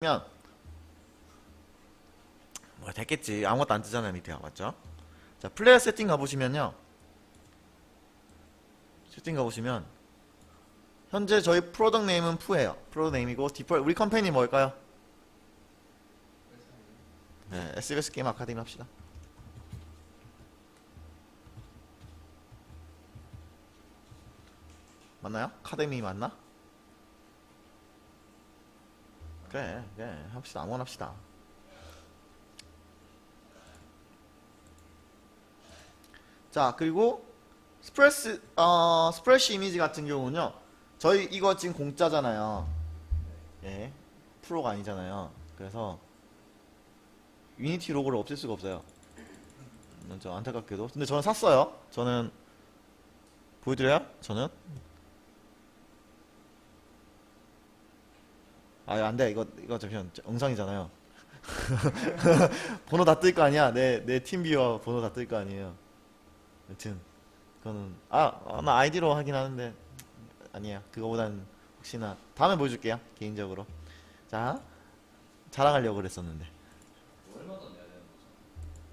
면 뭐 됐겠지 아무것도 안 뜨잖아요 밑에가 맞죠? 자 플레이어 세팅 가보시면요 세팅 가보시면 현재 저희 프로덕트 네임은 푸예요 프로덕트 네임이고 디폴 우리 컴퍼니 뭘까요? 네 SBS 게임 아카데미 합시다 맞나요? 아카데미 맞나? 그래, 그래, 합시다. 아무거나 합시다. 자, 그리고 스프레스, 어, 스프레시 이미지 같은 경우는요. 저희 이거 지금 공짜잖아요. 예, 프로가 아니잖아요. 그래서 유니티 로고를 없앨 수가 없어요. 음, 저 안타깝게도. 근데 저는 샀어요. 저는 보여드려요? 저는 아, 안 돼. 이거, 이거 잠시만. 저 영상이잖아요. 번호 다 뜰 거 아니야. 내, 내 팀비어 번호 다 뜰 거 아니에요. 여튼, 그거는, 아, 아, 나 아이디로 하긴 하는데, 아니에요. 그거보단 혹시나, 다음에 보여줄게요. 개인적으로. 자, 자랑하려고 그랬었는데.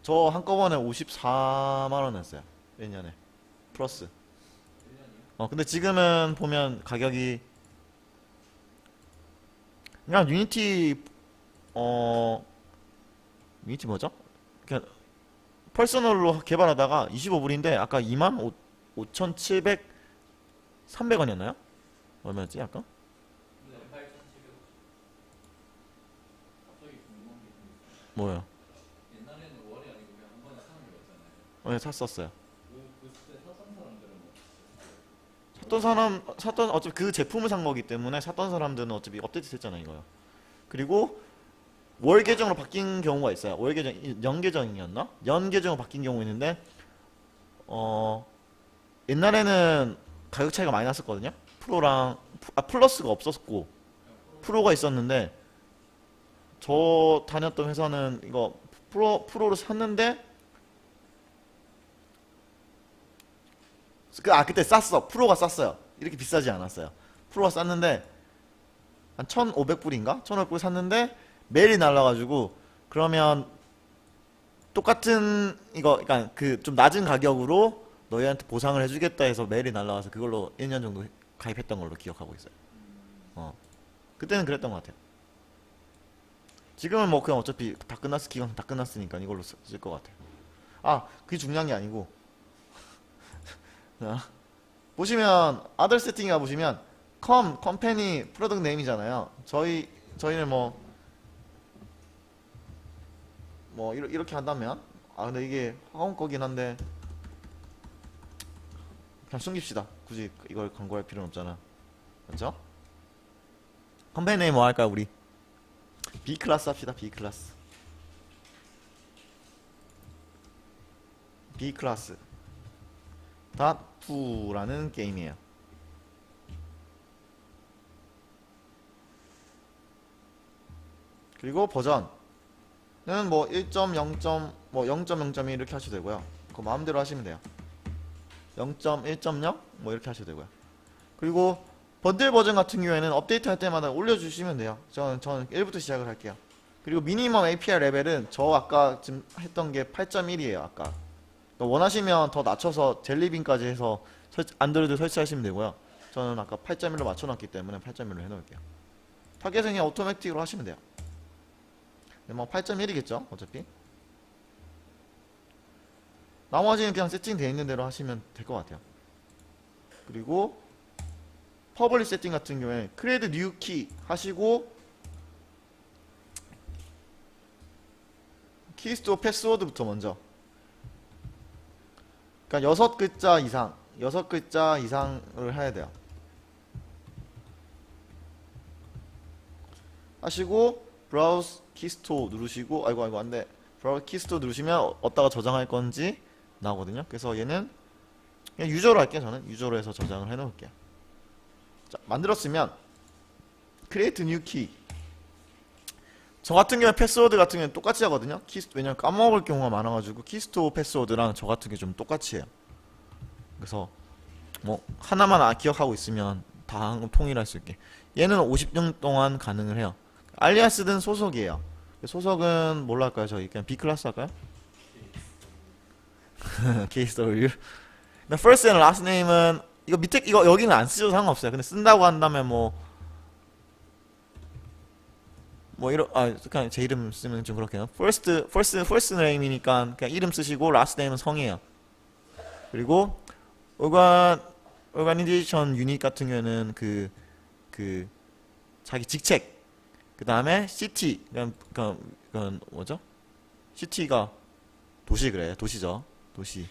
저 한꺼번에 54만원 냈어요. 1년에. 플러스. 어, 근데 지금은 보면 가격이 그냥 유니티 어 유니티 뭐죠? 그냥 퍼스널로 개발하다가 25불인데 아까 2만 5, 5,700 300원이었나요? 얼마였지 아까? 뭐요? 옛날에는 월이 아니고 그냥 한 번에 사는 거였잖아요. 어, 네, 샀었어요. 그 그때 사던 사람들은 뭐 샀던 사람 샀던 어차피 그 제품을 산 거기 때문에 샀던 사람들은 어차피 업데이트 됐잖아요 이거요. 그리고 월 계정으로 바뀐 경우가 있어요. 월 계정 연 계정이었나? 연 계정으로 바뀐 경우 있는데 어 옛날에는 가격 차이가 많이 났었거든요. 프로랑 아 플러스가 없었고 프로가 있었는데 저 다녔던 회사는 이거 프로 프로를 샀는데 아, 그때 쌌어. 프로가 쌌어요. 이렇게 비싸지 않았어요. 프로가 쌌는데, 한 1,500불인가? 1,500불 샀는데, 메일이 날라가지고, 그러면, 똑같은, 이거, 그니까, 그, 좀 낮은 가격으로 너희한테 보상을 해주겠다 해서 메일이 날라와서 그걸로 1년 정도 가입했던 걸로 기억하고 있어요. 어. 그때는 그랬던 것 같아요. 지금은 뭐 그냥 어차피 다 끝났을, 기간 다 끝났으니까 이걸로 쓸 것 같아요. 아, 그게 중요한 게 아니고, 자, 보시면 아들 세팅이 가 보시면 컴 컴퍼니 프로덕트 네임이잖아요. 저희 저희는 뭐뭐 이렇게, 한다면 아 근데 이게 화원 거긴 한데 그냥 숨깁시다. 굳이 이걸 광고할 필요는 없잖아. 맞죠? 컴퍼니 네임 뭐 할까요, 우리? B 클래스 합시다. B 클래스. B 클래스. 다투라는 게임이에요. 그리고 버전은 뭐 1.0. 뭐 0.0.1 이렇게 하셔도 되고요. 그 마음대로 하시면 돼요. 0.1.0 뭐 이렇게 하셔도 되고요. 그리고 번들 버전 같은 경우에는 업데이트 할 때마다 올려주시면 돼요. 저는 저는 1부터 시작을 할게요. 그리고 미니멈 API 레벨은 저 아까 지금 했던 게 8.1이에요. 아까 또 원하시면 더 낮춰서 젤리빈까지 해서 설- 안드로이드 설치하시면 되고요. 저는 아까 8.1로 맞춰놨기 때문에 8.1로 해놓을게요. 타겟은 그냥 오토매틱으로 하시면 돼요. 근데 뭐 8.1이겠죠, 어차피. 나머지는 그냥 세팅되어 있는 대로 하시면 될 것 같아요. 그리고 퍼블릭 세팅 같은 경우에 크레드 뉴키 하시고 키스토 패스워드부터 먼저 그러니까 여섯 글자 이상, 여섯 글자 이상을 해야 돼요. 하시고 브라우스 키스토 누르시고 아이고 아이고 안돼 브라우스 키스토 누르시면 어- 어디다가 저장할 건지 나오거든요. 그래서 얘는 그냥 유저로 할게요. 저는 유저로 해서 저장을 해 놓을게요. 자 만들었으면 create new key 저 같은 경우에 패스워드 같은 경우는 똑같이 하거든요. 키스 왜냐면 까먹을 경우가 많아가지고 키스토 패스워드랑 저 같은 게 좀 똑같이 해요. 그래서 뭐 하나만 아- 기억하고 있으면 다 통일할 수 있게. 얘는 50년 동안 가능을 해요. 알리아스는 소속이에요. 소속은 뭘로 할까요? 저희 그냥 B 클래스 할까요? KSW. 근데 first and last name은 이거 밑에 이거 여기는 안 쓰셔도 상관없어요. 근데 쓴다고 한다면 뭐 뭐 이런 아 그냥 제 이름 쓰면 좀 그렇게요. first first first name이니까 그냥 이름 쓰시고 last name은 성이에요. 그리고 organ organization 유닛 같은 경우에는 그그 자기 직책 그 다음에 city 그냥 그 그건 뭐죠? city가 도시 그래 도시죠 도시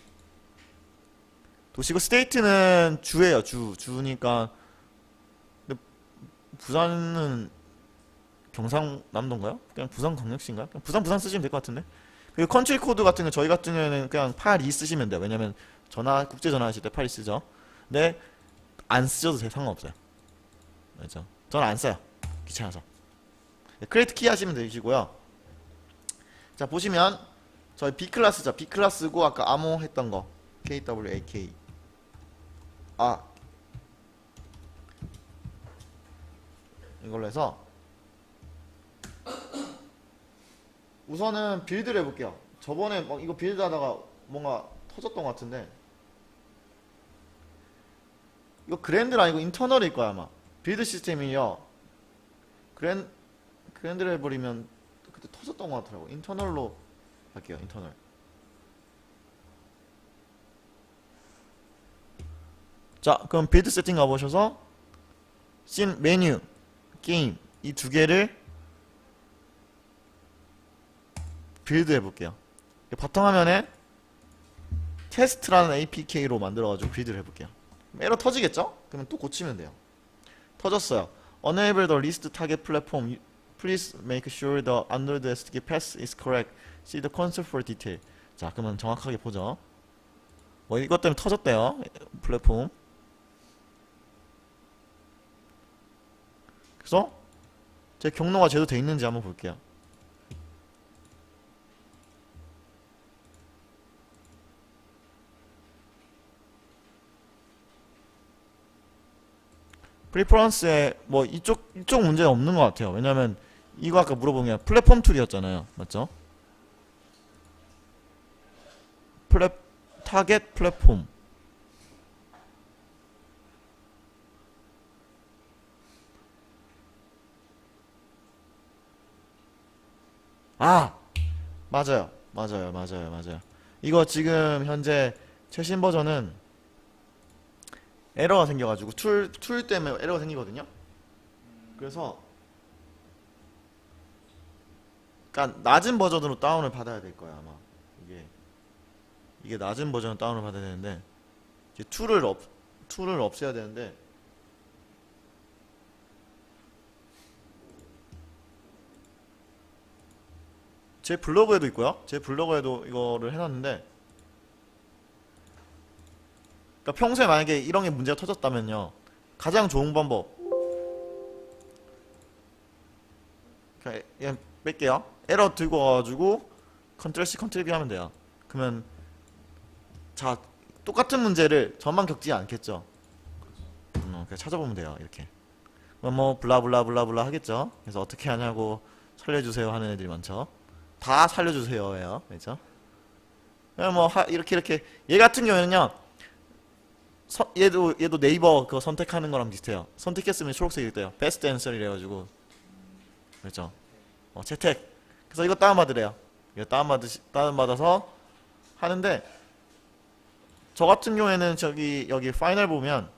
도시고 스테이트는 주예요 주 주니까 근데 부산은 경상남도인가요? 그냥 부산광역시인가요? 그냥 부산 부산 쓰시면 될 것 같은데? 그리고 컨트리 코드 같은 거 저희 같은 경우에는 그냥 82 쓰시면 돼요. 왜냐면 전화 국제 전화하실 때 82 쓰죠. 근데 안 쓰셔도 돼. 상관없어요. 맞죠? 저는 안 써요. 귀찮아서. 크레이트 키 하시면 되시고요. 자 보시면 저희 B 클래스죠. B 클래스고 아까 암호 했던 거. KWAK 아. 이걸로 해서 우선은 빌드를 해볼게요. 저번에 막 이거 빌드 하다가 뭔가 터졌던 것 같은데. 이거 그랜드는 아니고 인터널일 거야 아마. 빌드 시스템이요. 그랜 그랜드를 해버리면 그때 터졌던 것 같더라고. 인터널로 할게요 인터널. 자 그럼 빌드 세팅 가보셔서 씬 메뉴 게임 이 두 개를 빌드 해볼게요 바탕 화면에 테스트라는 APK로 만들어가지고 빌드를 해볼게요 에러 터지겠죠? 그러면 또 고치면 돼요 터졌어요 Enable the list target platform Please make sure the Android SDK path is correct See the console for detail 자 그러면 정확하게 보죠 뭐 이것 때문에 터졌대요 플랫폼 그래서 제 경로가 제대로 돼 있는지 한번 볼게요 프리퍼런스에 뭐 이쪽 이쪽 문제는 없는 것 같아요. 왜냐면 이거 아까 물어본 게 플랫폼 툴이었잖아요. 맞죠? 플랫 타겟 플랫폼 아 맞아요 맞아요 맞아요 맞아요 이거 지금 현재 최신 버전은 에러가 생겨가지고 툴, 툴 때문에 에러가 생기거든요. 그래서 그러니까 낮은 버전으로 다운을 받아야 될 거야 아마 이게 이게 낮은 버전으로 다운을 받아야 되는데 이제 툴을 없 툴을 없애야 되는데 제 블로그에도 있고요. 제 블로그에도 이거를 해놨는데 그러니까 평소에 만약에 이런 게 문제가 터졌다면요. 가장 좋은 방법. 그냥 그냥 뺄게요. 에러 들고 와가지고 컨트롤 C 컨트롤 V 하면 돼요. 그러면 자 똑같은 문제를 저만 겪지 않겠죠. 음, 그냥 찾아보면 돼요. 이렇게. 뭐 블라블라블라블라 하겠죠. 그래서 어떻게 하냐고 살려주세요 하는 애들이 많죠. 다 살려주세요예요. 그렇죠? 그냥 뭐 하- 이렇게 이렇게 얘 같은 경우에는요. 서- 얘도 얘도 네이버 그거 선택하는 거랑 비슷해요. 선택했으면 초록색이 돼요. 베스트 앤서를 해가지고 그렇죠. 어, 채택. 그래서 이거 다운 받으래요. 이거 다운 받으 다운 받아서 하는데 저 같은 경우에는 저기 여기 파이널 보면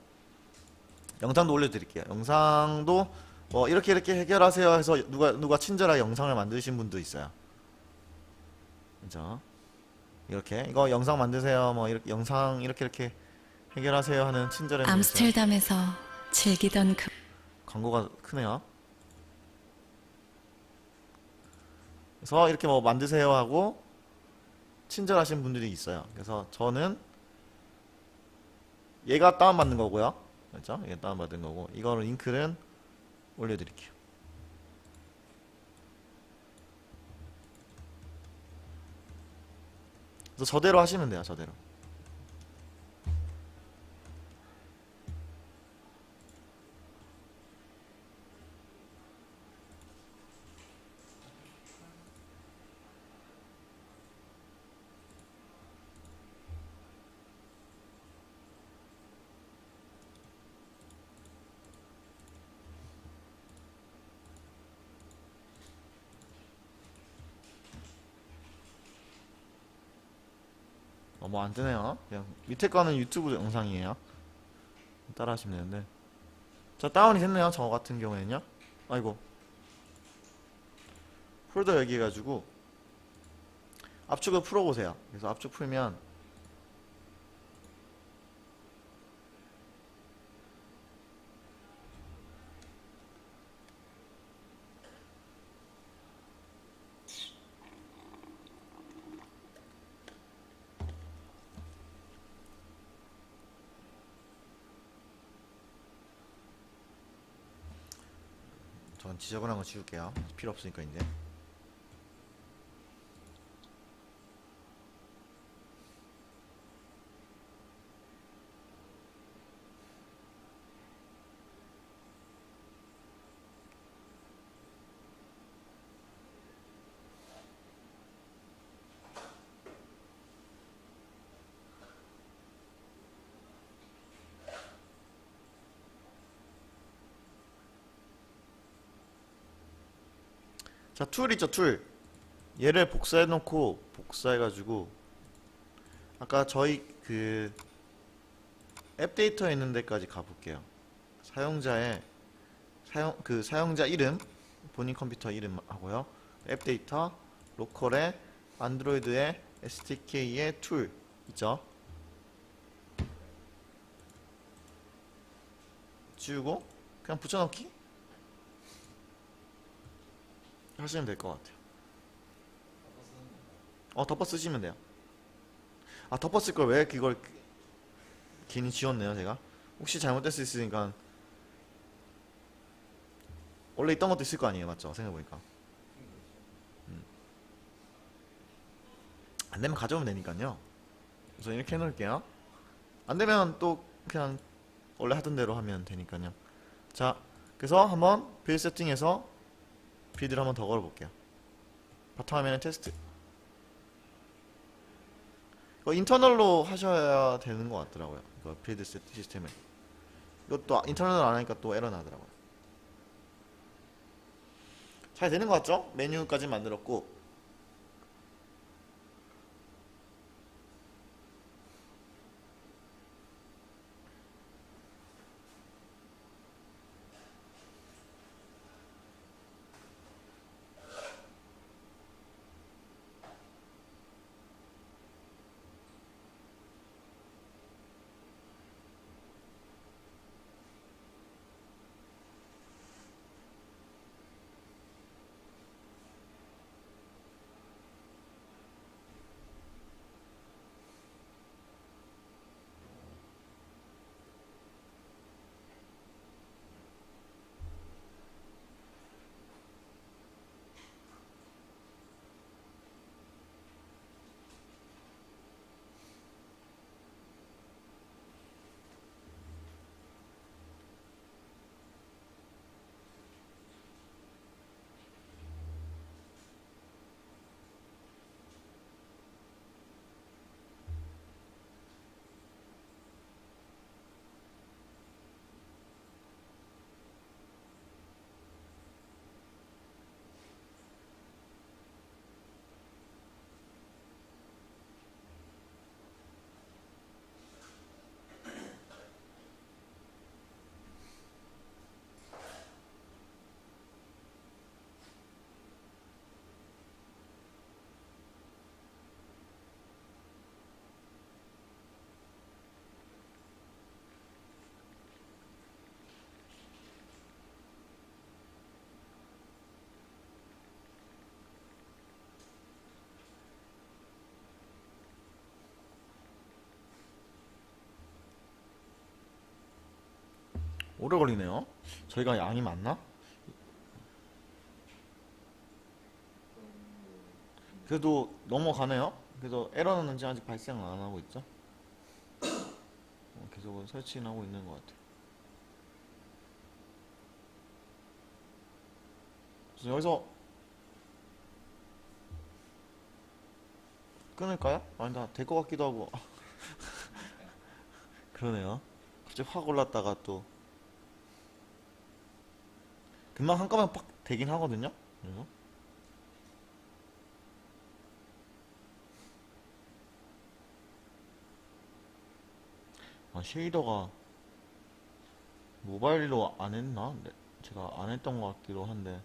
영상도 올려 드릴게요. 영상도 뭐 이렇게 이렇게 해결하세요 해서 누가 누가 친절하게 영상을 만드신 분도 있어요. 그죠? 이렇게 이거 영상 만드세요. 뭐 이렇게 영상 이렇게 이렇게 해결하세요 하는 친절한. 암스테르담에서 즐기던 그 광고가 크네요. 그래서 이렇게 뭐 만드세요 하고 친절하신 분들이 있어요. 그래서 저는 얘가 다운받는 거고요. 그렇죠? 얘가 다운받은 거고 이거는 링크는 올려드릴게요. 그래서 저대로 하시면 돼요. 저대로. 뭐 안 뜨네요. 그냥 밑에 거는 유튜브 영상이에요. 따라 하시면 되는데. 자, 다운이 됐네요. 저 같은 경우에는요. 아이고. 폴더 여기 해가지고 압축을 풀어보세요. 그래서 압축 풀면 전 지저분한 거 지울게요. 필요 없으니까 이제. 자, 툴 있죠, 툴. 얘를 복사해 놓고 복사해 가지고 아까 저희 그 앱 데이터에 있는 데까지 가 볼게요. 사용자의 사용 그 사용자 이름 본인 컴퓨터 이름 하고요. 앱 데이터 로컬에 안드로이드의 SDK의 툴 있죠. 지우고 그냥 붙여넣기 하시면 될 것 같아요. 어 덮어 쓰시면 돼요. 아 덮어 쓸 걸 왜 그걸 그- 괜히 지웠네요 제가. 혹시 잘못될 수 있으니까 원래 있던 것도 있을 거 아니에요 맞죠? 생각해보니까. 음. 안 되면 가져오면 되니까요. 그래서 이렇게 해놓을게요. 안 되면 또 그냥 원래 하던 대로 하면 되니까요. 자, 그래서 한번 빌 세팅에서 빌드를 한번 더 걸어볼게요. 바탕화면에 테스트. 이거 인터널로 하셔야 되는 것 같더라고요. 이거 빌드 세트 시스템을. 이것도 인터널로 안 하니까 또 에러 나더라고요. 잘 되는 것 같죠? 메뉴까지 만들었고. 오래 걸리네요. 저희가 양이 많나? 그래도 넘어가네요. 그래서 에러 났는지 아직 발생 안 하고 있죠. 어, 계속 설치는 하고 있는 것 같아요. 그래서 여기서 끊을까요? 아니 다 될 것 같기도 하고 그러네요. 갑자기 확 올랐다가 또 금방 한꺼번에 빡 되긴 하거든요. 그래서 아 쉐이더가 모바일로 안 했나? 네, 제가 안 했던 것 같기도 한데.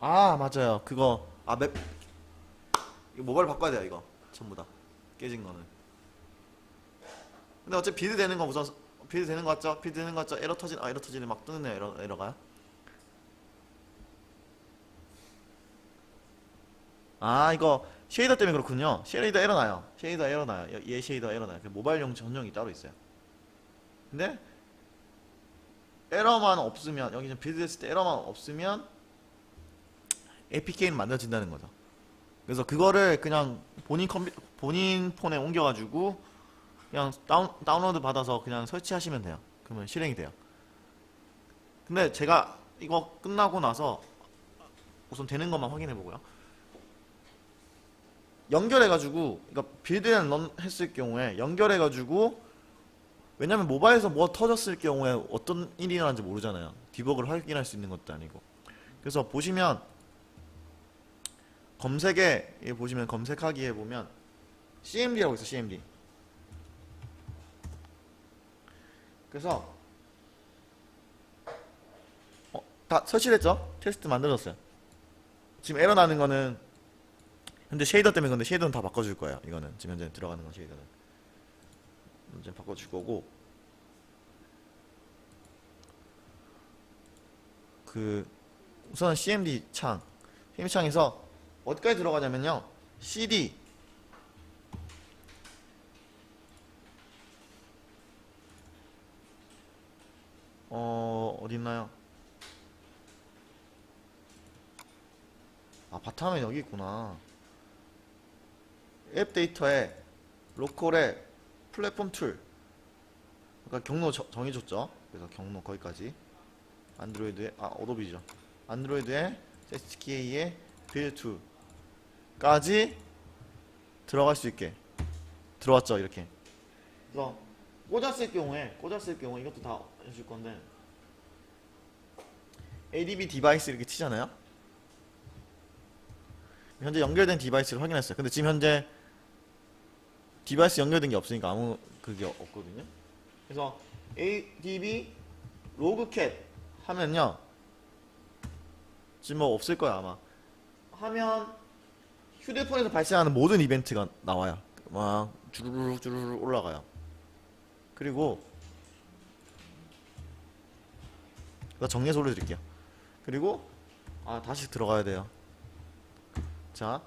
아 맞아요. 그거 아맵. 이거 모바일 바꿔야 돼요 이거. 전부 다. 깨진 거는 근데 어차피 빌드 되는 거 우선 빌드 되는 거 같죠? 빌드 되는 거 같죠? 에러 터진 아 에러 터지네. 막 뜨는 에러 에러가요? 아 이거 쉐이더 때문에 그렇군요. 쉐이더 에러 나요. 쉐이더 에러 나요. 얘- 얘 쉐이더 에러 나요. 그 모바일용 전용이 따로 있어요. 근데 에러만 없으면 여기 좀 빌드 됐을 때 에러만 없으면 APK는 만들어진다는 거죠. 그래서 그거를 그냥 본인 컴퓨 본인 폰에 옮겨가지고 그냥 다운, 다운로드 받아서 그냥 설치하시면 돼요. 그러면 실행이 돼요. 근데 제가 이거 끝나고 나서 우선 되는 것만 확인해 보고요. 연결해가지고 그러니까 빌드 앤 런 했을 경우에 연결해가지고 왜냐면 모바일에서 뭐 터졌을 경우에 어떤 일이 일어나는지 모르잖아요. 디버그를 확인할 수 있는 것도 아니고. 그래서 보시면 검색에 예, 보시면 검색하기에 보면 CMD라고 있어 CMD 그래서 어, 다 설치됐죠? 테스트 만들었어요. 지금 에러 나는 거는 현재 쉐이더 때문에 근데 쉐이더는 다 바꿔줄 거예요. 이거는 지금 현재 들어가는 건 쉐이더는. 이제 바꿔줄 거고. 그 우선 CMD 창. CMD 창에서 어디까지 들어가냐면요. CD 어 어디 있나요? 아 바탕에 여기 있구나. 앱 데이터에 로컬에 플랫폼 툴. 그러니까 경로 저- 정해줬죠? 그래서 경로 거기까지. 안드로이드에 아 어도비죠. 안드로이드에 SDK에 빌드 2까지 들어갈 수 있게 들어왔죠 이렇게. 그래서 꽂았을 경우에 꽂았을 경우에 이것도 다 해줄 건데 ADB 디바이스 이렇게 치잖아요 현재 연결된 디바이스를 확인했어요. 근데 지금 현재 디바이스 연결된 게 없으니까 아무 그게 없거든요. 그래서 ADB 로그캣 하면요. 지금 뭐 없을 거야 아마. 하면 휴대폰에서 발생하는 모든 이벤트가 나와요. 막 주르륵 주르륵 올라가요. 그리고 나 정리해서 올려드릴게요. 그리고 아 다시 들어가야 돼요. 자,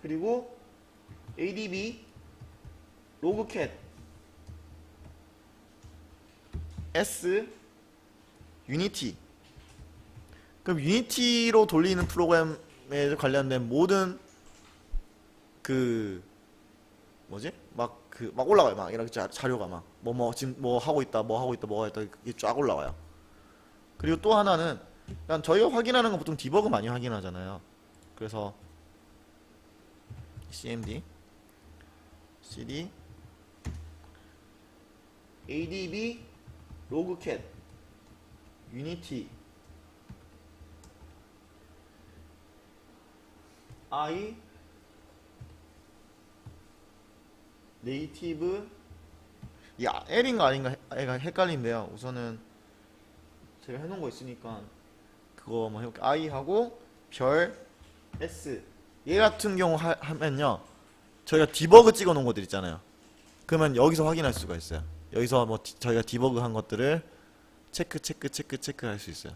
그리고 ADB 로그캣 S 유니티 그럼 유니티로 돌리는 프로그램에 관련된 모든 그 뭐지? 막 그막 올라가요. 막 이렇게 자, 자료가 막뭐뭐 지금 뭐 하고 있다, 뭐 하고 있다, 뭐 하고 있다 이게 쫙 올라와요. 그리고 또 하나는 그냥 저희가 확인하는 건 보통 디버그 많이 확인하잖아요. 그래서 CMD, CD, ADB, 로그캣, 유니티, I, 네이티브, 야 L인가 아닌가 헷갈린데요. 우선은 제가 해놓은 거 있으니까 그거 한번 해볼게요. I하고 별 S. 얘 같은 경우 하, 하면요. 저희가 디버그 찍어 놓은 것들 있잖아요. 그러면 여기서 확인할 수가 있어요. 여기서 뭐 디- 저희가 디버그 한 것들을 체크 체크 체크 체크 할 수 있어요.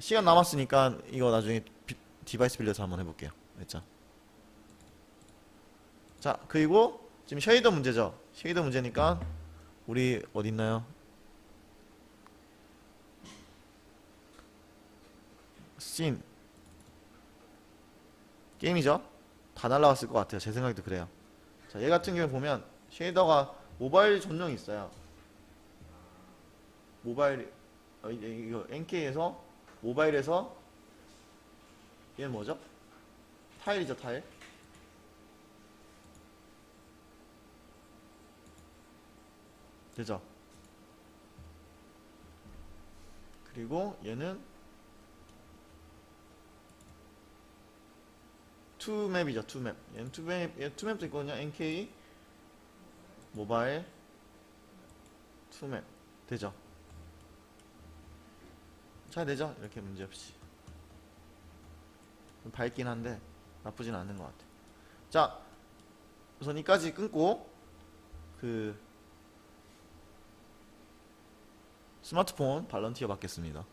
시간 남았으니까 이거 나중에 비- 디바이스 빌려서 한번 해볼게요. 됐죠? 자 그리고 지금 쉐이더 문제죠. 쉐이더 문제니까 우리 어디 있나요 씬 게임이죠? 다 날라갔을 것 같아요. 제 생각도 그래요. 자, 얘 같은 경우 보면 쉐이더가 모바일 전용이 있어요. 모바일 어, 이- 이거 NK에서 모바일에서 얘는 뭐죠? 타일이죠, 타일. 되죠? 그리고 얘는 투맵이죠 투맵. 얘는 투맵 얘 투맵도 있거든요 NK 모바일 투맵. 되죠? 잘 되죠? 이렇게 문제없이. 좀 밝긴 한데 나쁘진 않은 것 같아요. 자 우선 이까지 끊고 그 스마트폰 발런티어 받겠습니다